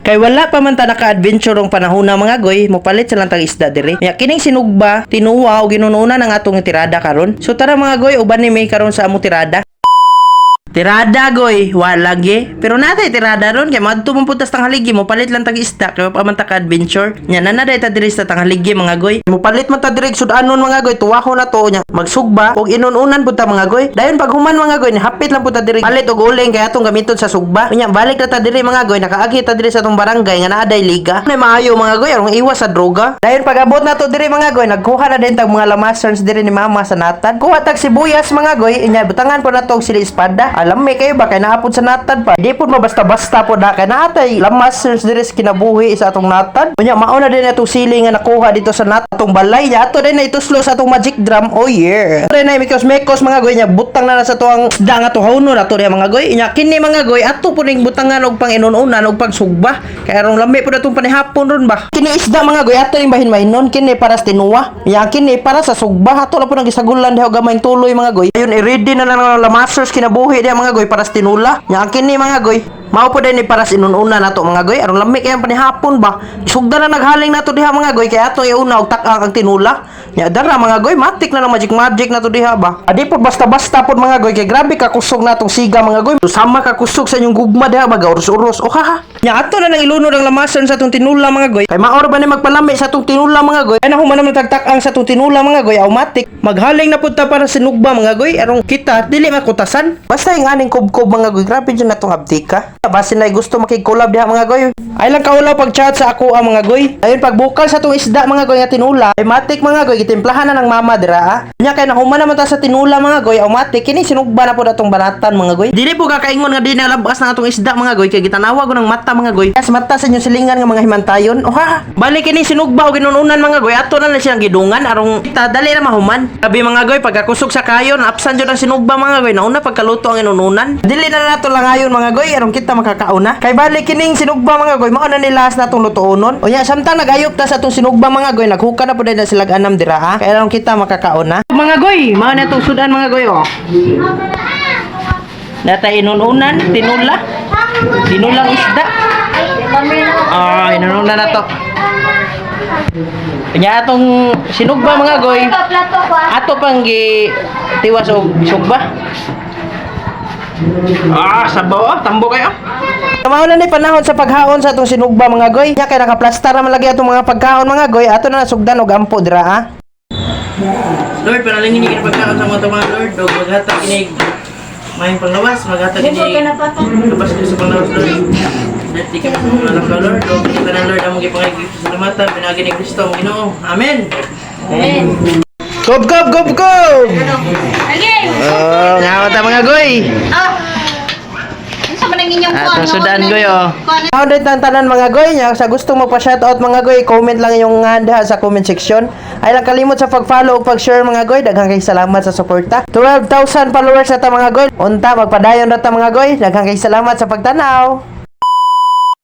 Kay wala pa man ta naka-adventure rong panahon na mga goy, mopalit sa lang tag isda dire. Nya kining sinugba, tinuwa o ginununa ng atong tirada karon. So tara mga goy, uban ni may karon sa amo tirada. Tirada goy, wala ge. Pero natay tirada ron kay madto man putas tang haligi mo palit lang tag isda kay pa man ta adventure. Nya na naday ta diri sa tang haligi mga goy. Mo palit man ta diri sudanon mga goy, tuwaho na to nya magsugba og inununan pud ta mga goy. Dayon pag human mga goy, hapit lang pud ta diri palit og uling kay atong gamiton sa sugba. Nya balik na ta diri mga goy, nakaagi ta diri sa atong barangay nga naa day liga. Nay maayo mga goy, aron iwas sa droga. Dayon pag abot na to diri mga goy, nagkuha na din tag mga lamasons diri ni mama sa natad. Kuha tag sibuyas mga goy, inya butangan po na tog sili espada. Alam may kayo ba kay naapod sa natad pa. Di po mabasta-basta po na kay natay lamasons diri sa kinabuhi sa atong natad. Unya mauna din atong sili nga nakuha dito sa nat atong balay niya. Ato din na ituslo sa atong magic drum. Oh yeah. Ato din na mikos mekos mga goy niya butang na na sa tuang isda nga to hauno na to diya mga goy. Inya kini mga goy ato po ning butangan og pang inununan og pagsugba. Kay aron lami po natong panihapon ron ba. Kini isda mga goy ato ning bahin mainon kini para sa tinuwa. Inya kini para sa sugba ato la po nang gisagulan diha gamay tuloy mga goy. Ayun i-ready na lang ng lamasers kinabuhi diha mga goy para tinula. Nya kini mga goy Mao po din para sa inuuna nato mga goy aron lami kay panihapon ba. Sugda na naghaling nato diha mga goy kay ato iuna og tak-ang ang tinula. Nya dara mga goy matik na ng magic magic nato diha ba. Adi po basta-basta po mga goy kay grabe ka kusog natong siga mga goy. Sama ka kusog sa inyong gugma diha baga uros-uros. O ha. Nya ato na nang ilunod ang lamasan sa atong tinula mga goy. Kay maor ba ni magpalami sa atong tinula mga goy. Ay nahuman naman tagtak-ang sa atong tinula mga goy automatic. Maghaling na pud ta para sinugba mga goy aron kita dili makutasan. Basta yung aning kubkob mga goy grabe dyan natong abdika. Base na gusto makig-collab diha mga goy. Ay lang kaulaw pag chat sa ako ang mga goy. Ayun pag bukal sa atong isda mga goy nga tinula. Ay matik mga goy gitimplahan na ng mama dira ah. Nya kay nahuman naman ta sa tinula mga goy automatic kini sinugba na pud atong banatan mga goy. Dili po kakaingon nga di na labas ng atong isda mga goy kay gitanawag ko ng mata mga goy. Yes mata sa inyong silingan nga mga himantayon. O ha. Balik kini sinugba og ginununan mga goy ato na lang siyang gidungan arong kita dali na mahuman. Sabi mga goy pagkakusog sa kayon apsan jud ang sinugba mga goy nauna pagkaluto ang inununan. Dili na nato lang ayon mga goy arong kita makakauna. Kay balik kining sinugba mga goy mao na nilas natong lutuonon. Unya samtang nagayop ta sa atong sinugba mga goy naghuka na pud na sila anam dira ha. Kaya arong kita makakauna. Mga goy, mao na tong sudan mga goy oh. Data inununan, tinula. Tinulang isda. Ah, inununan na to. Kanya atong sinugba mga goy. Ato pang gi tiwas og sugba. Ah, sabaw ah, tambo kayo. Kamao na ni panahon sa paghaon sa atong sinugba mga goy. Nya kay nakaplastar na malagi atong mga pagkaon mga goy. Ato na nasugdan og ampo dira ha. Lord, panalangin niyo pagkaon sa mga mga Lord. Og maghatag kinig maayong panglawas, maghatag kinig Labas sa panglawas, Lord. Dati kami sa mga anak ka, Lord. O kita na, Lord, ang mga ipangagig sa salamatan. Pinagi ni Kristo, ang Ginoo. Amen. Amen. Gob, gob, gob, gob! Again! Oh, nga ta mga goy. Ah! Ano sa man ang inyong Atong sudan goy oh. Din ang tanan mga goy nya sa gusto mo pa shoutout mga goy, comment lang yung nga diha sa comment section. Ay lang kalimot sa pag-follow ug pag-share mga goy. Daghang kay salamat sa suporta. 12,000 followers na ta mga goy. Unta magpadayon na ta mga goy. Daghang kay salamat sa pagtanaw.